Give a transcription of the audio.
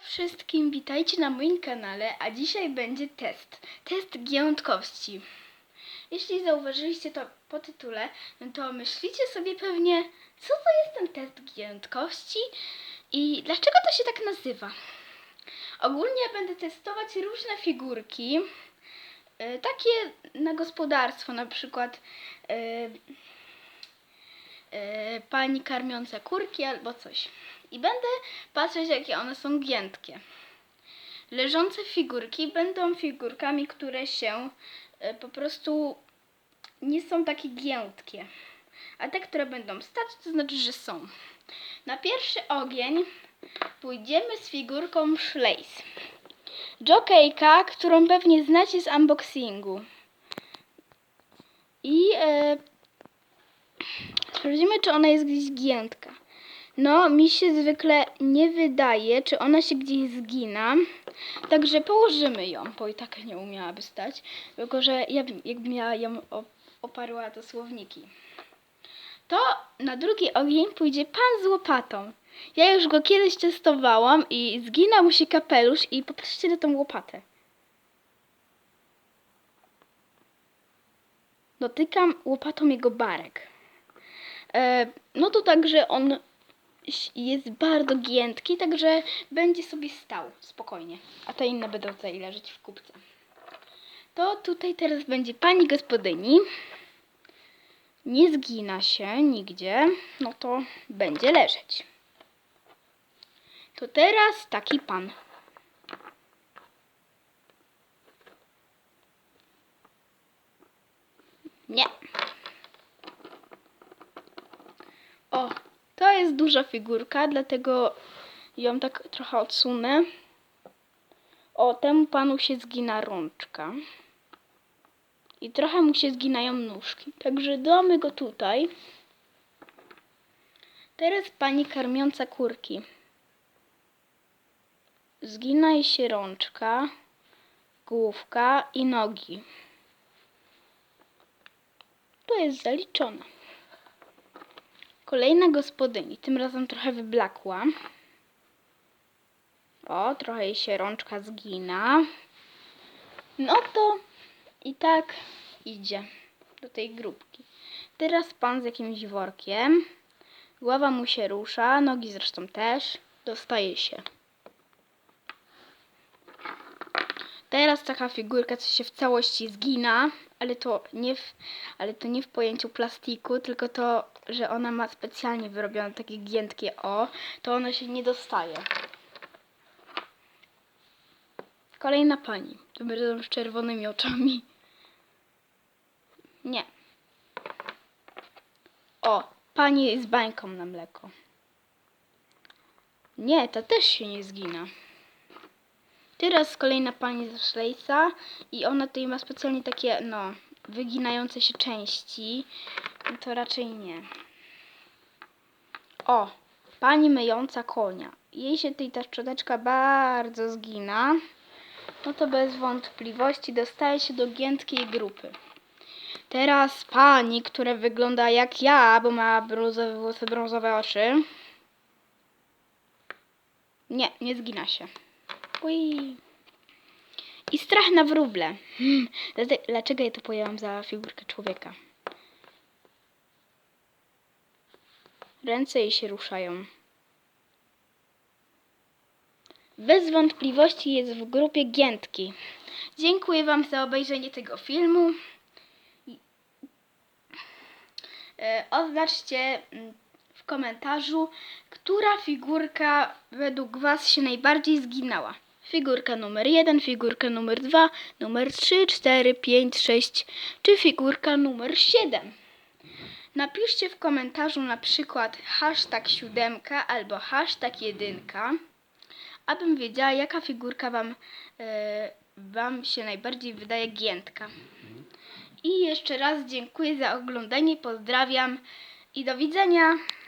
wszystkim, witajcie na moim kanale, a dzisiaj będzie test. Test giętkości. Jeśli zauważyliście to po tytule, no to myślicie sobie pewnie, co to jest ten test giętkości i dlaczego to się tak nazywa. Ogólnie będę testować różne figurki, e, takie na gospodarstwo, na przykład e, pani karmiąca kurki albo coś. I będę patrzeć, jakie one są giętkie. Leżące figurki będą figurkami, które się e, po prostu nie są takie giętkie. A te, które będą stać, to znaczy, że są. Na pierwszy ogień pójdziemy z figurką Schleis. Jockeyka, którą pewnie znacie z unboxingu. I e, sprawdzimy, czy ona jest gdzieś giętka. No, mi się zwykle nie wydaje, czy ona się gdzieś zgina. Także położymy ją, bo i tak nie umiałaby stać. Tylko, że ja, bym- jakbym miała ją op- oparła do słowniki. To na drugi ogień pójdzie pan z łopatą. Ja już go kiedyś testowałam i zginął mu się kapelusz i popatrzcie na tą łopatę. Dotykam łopatą jego barek. E, no to także on jest bardzo giętki, także będzie sobie stał spokojnie. A te inne będą tutaj leżeć w kubce. To tutaj teraz będzie pani gospodyni. Nie zgina się nigdzie, no to będzie leżeć. To teraz taki pan. Nie. O, to jest duża figurka, dlatego ją tak trochę odsunę. O, temu panu się zgina rączka. I trochę mu się zginają nóżki. Także damy go tutaj. Teraz pani karmiąca kurki. Zgina jej się rączka, główka i nogi. To jest zaliczone. Kolejna gospodyni, tym razem trochę wyblakła. O, trochę jej się rączka zgina. No to i tak idzie do tej grupki. Teraz pan z jakimś workiem. Głowa mu się rusza, nogi zresztą też. Dostaje się. Teraz taka figurka, co się w całości zgina, ale to nie w, ale to nie w pojęciu plastiku, tylko to, że ona ma specjalnie wyrobione takie giętkie o, to ona się nie dostaje. Kolejna pani, tym razem z czerwonymi oczami. Nie. O, pani z bańką na mleko. Nie, ta też się nie zgina. Teraz kolejna pani ze Szlejsa i ona tutaj ma specjalnie takie, no, wyginające się części. No To raczej nie. O, pani myjąca konia. Jej się tutaj ta szczoteczka bardzo zgina. No to bez wątpliwości dostaje się do giętkiej grupy. Teraz pani, która wygląda jak ja, bo ma brązowe włosy, brązowe oczy. Nie, nie zgina się. Ui. I strach na wróble. Hmm, Dlaczego ja to pojęłam za figurkę człowieka? Ręce jej się ruszają. Bez wątpliwości jest w grupie giętki. Dziękuję Wam za obejrzenie tego filmu. E, Oznaczcie mm, w komentarzu, która figurka według Was się najbardziej zginęła. Figurka numer 1, figurka numer 2, numer 3, 4, 5, 6 czy figurka numer 7. Napiszcie w komentarzu na przykład hashtag 7 albo hashtag 1, abym wiedziała jaka figurka Wam, e, wam się najbardziej wydaje giętka. I jeszcze raz dziękuję za oglądanie, pozdrawiam i do widzenia.